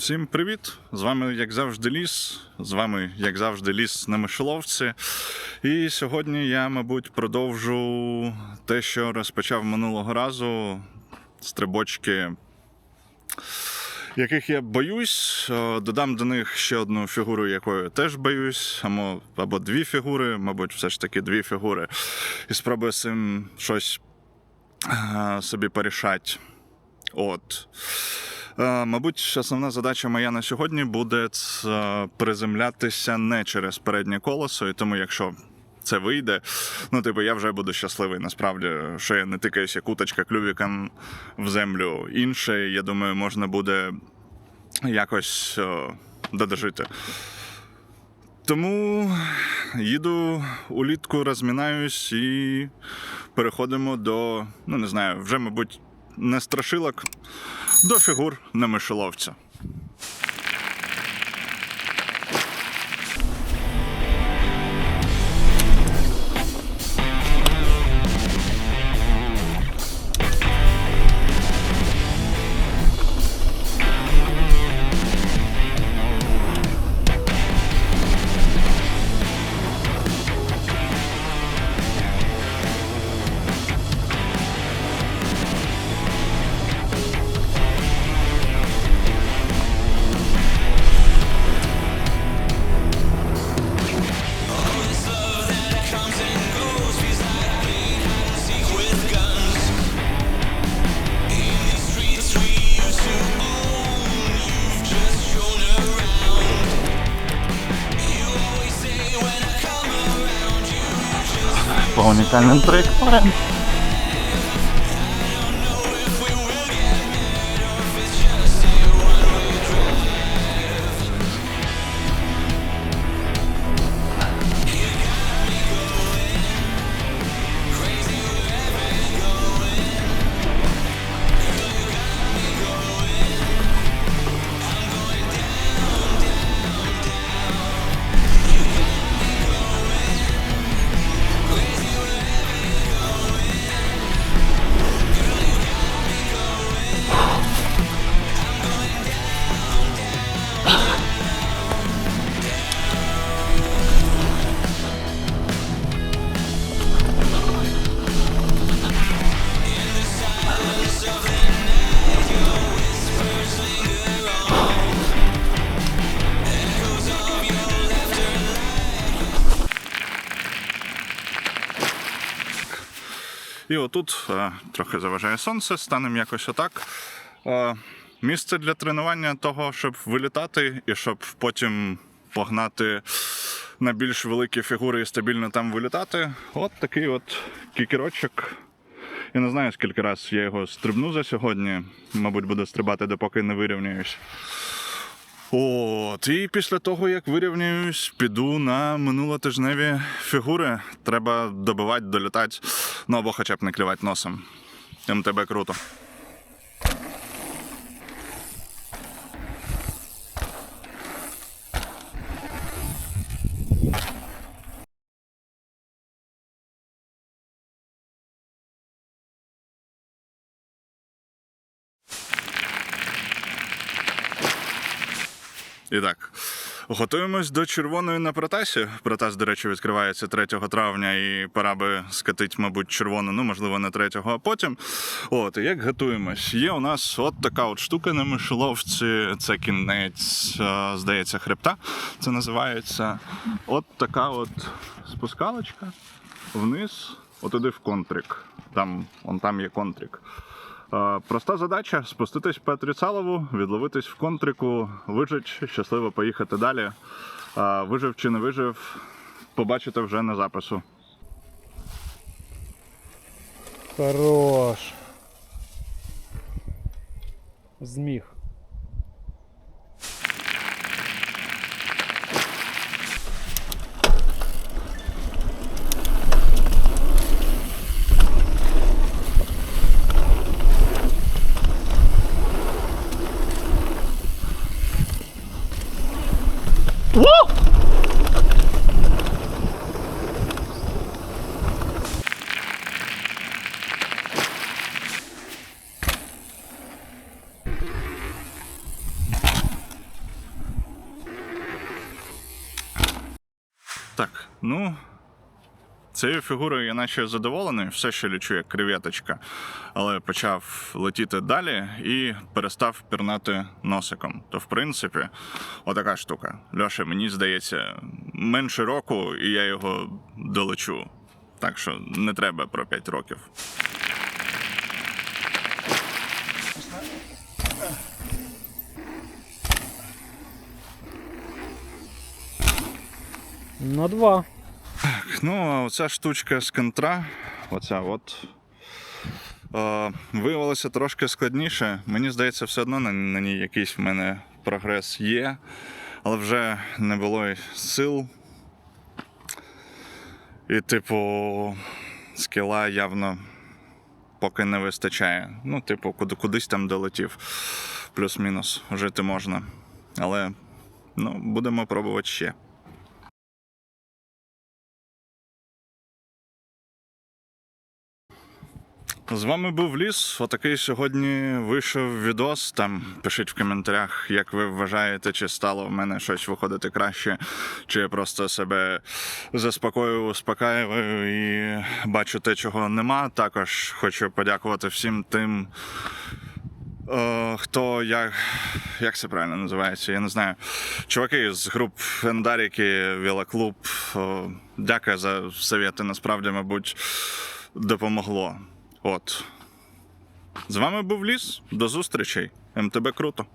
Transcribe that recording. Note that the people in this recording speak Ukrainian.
Всім привіт! З вами, як завжди, ліс. З вами, як завжди, ліс на мишоловці. І сьогодні я, мабуть, продовжу те, що розпочав минулого разу. Стрибочки, яких я боюсь. Додам до них ще одну фігуру, якою теж боюсь, або, або дві фігури, мабуть, все ж таки дві фігури. І спробую з цим щось е, собі порішати. От. Е, Мабуть, основна задача моя на сьогодні буде приземлятися не через переднє колесо, і тому, якщо це вийде, ну, типу, я вже буду щасливий, насправді, що я не тикаюся як уточка клювіком в землю. Інше, я думаю, можна буде якось е, додожити. Тому їду улітку, розмінаюсь і переходимо до, ну не знаю, вже, мабуть, не страшилок, до фігур на мишоловця. По унікальним траєкторіям. І отут е, трохи заважає сонце, станемо якось отак. Е, місце для тренування того, щоб вилітати і щоб потім погнати на більш великі фігури і стабільно там вилітати. От такий от кікерочок. Я не знаю, скільки раз я його стрибну за сьогодні. Мабуть, буду стрибати, допоки не вирівняюсь. От, і після того, як вирівнююсь, піду на минулотижневі фігури. Треба добивати, долітати, ну або хоча б не клівати носом. МТБ круто. І так, готуємось до червоної на протасі. Протас, до речі, відкривається 3 травня, і пора би скатить, мабуть, червону, ну можливо, не 3, а потім. От, і як готуємось? Є у нас от така от штука на мишоловці. Це кінець, е, здається, хребта. Це називається. От така от спускалочка вниз, отуди в контрик. Там, он там є контрик. Проста задача спуститись по Трицалову, відловитись в контрику, вижить, щасливо поїхати далі. Вижив чи не вижив, побачите вже на запису. Хорош. Зміг. Ну, цією фігурою я наче задоволений, все ще лічу як креветочка, але почав летіти далі і перестав пірнати носиком. То, в принципі, отака штука. Льоша, мені здається, менше року, і я його долечу. Так що не треба про 5 років. На два. Ну, а оця штучка з контра, оця от. Е, виявилося трошки складніше. Мені здається, все одно на, на ній якийсь в мене прогрес є, але вже не було й сил. І, типу, скіла явно поки не вистачає. Ну, типу, куди, кудись там долетів. Плюс-мінус жити можна. Але ну, будемо пробувати ще. З вами був ліс. Отакий сьогодні вийшов відос. Там пишіть в коментарях, як ви вважаєте, чи стало в мене щось виходити краще, чи я просто себе заспокоюю, успокаюю і бачу те, чого нема. Також хочу подякувати всім тим. Е, хто як, як це правильно називається? Я не знаю. Чуваки з груп Ендаріки, Вілоклуб. Е, дякую за совєти. Насправді, мабуть, допомогло. От. З вами був ліс. До зустрічей. МТБ круто.